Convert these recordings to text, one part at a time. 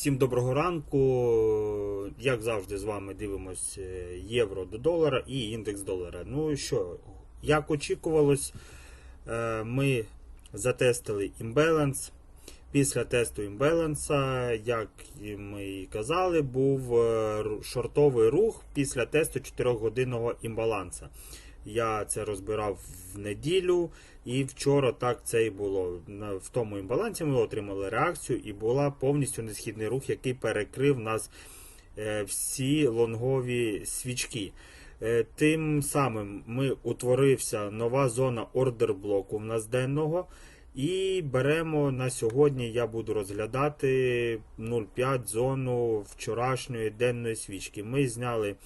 Всім доброго ранку. Як завжди, з вами дивимось е, євро до долара і індекс долара. Ну що, як очікувалось, е, ми затестили імбаланс. Після тесту імбаланса, як ми і казали, був е, шортовий рух після тесту 4-годинного імбаланса. Я це розбирав в неділю, і вчора так це і було. В тому імбалансі ми отримали реакцію, і була повністю несхідний рух, який перекрив нас е, всі лонгові свічки. Е, Тим самим ми утворився нова зона ордер блоку в нас денного. І беремо на сьогодні, я буду розглядати 0,5 зону вчорашньої денної свічки. Ми зняли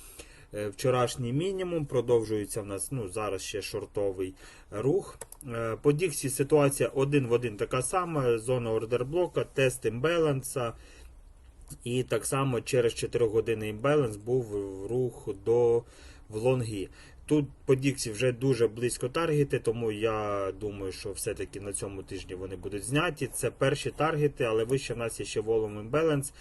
вчорашній мінімум, продовжується в нас ну, зараз ще шортовий рух. Е, По Діксі ситуація один в один така сама. Зона ордерблока, тест імбаланса. І так само через 4 години імбаланс був рух до в лонги. Тут по Діксі вже дуже близько таргети, тому я думаю, що все-таки на цьому тижні вони будуть зняті. Це перші таргети, але вище в нас є ще волум імбаланс е,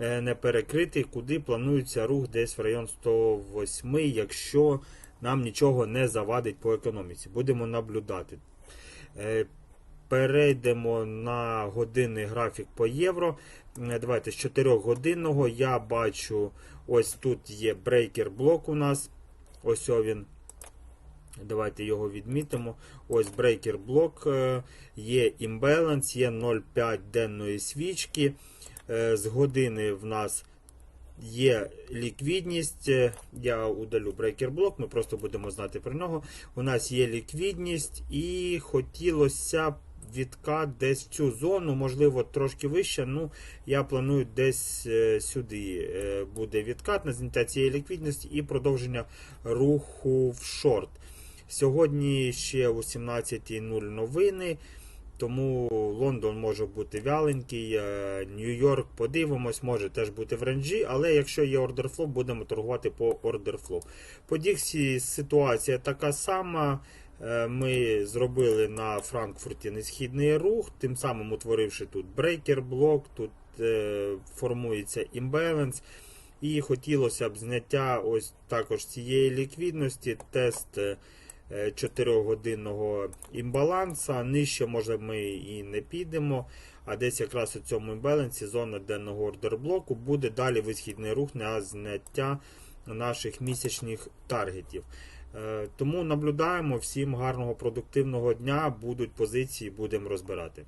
не перекритий, куди планується рух десь в район 108, якщо нам нічого не завадить по економіці. Будемо наблюдати. Е, Перейдемо на годинний графік по євро. Е, Давайте з 4 годинного я бачу, ось тут є брейкер блок у нас. Ось він. Давайте його відмітимо. Ось брейкер блок, е, є імбаланс, є 0,5 денної свічки. Е, З години в нас є ліквідність. Е, Я удалю брейкер блок, ми просто будемо знати про нього. У нас є ліквідність і хотілося б відкат десь в цю зону, можливо, трошки вище. Ну, я планую десь е, сюди буде відкат на зняття цієї ліквідності і продовження руху в шорт. Сьогодні ще о 17.00 новини. Тому Лондон може бути вяленький, е, Нью-Йорк подивимось, може теж бути в ренджі, але якщо є order flow, будемо торгувати по flow. По Діксі ситуація така сама. Е, Ми зробили на Франкфурті несхідний рух, тим самим утворивши тут брейкер блок, тут е, формується імбаланс. І хотілося б зняття ось також цієї ліквідності, тест 4-годинного імбаланса. Нижче, може, ми і не підемо. А десь якраз у цьому імбалансі зона денного ордерблоку буде далі висхідний рух на зняття наших місячних таргетів. Е, Тому наблюдаємо всім гарного продуктивного дня. Будуть позиції, будемо розбирати.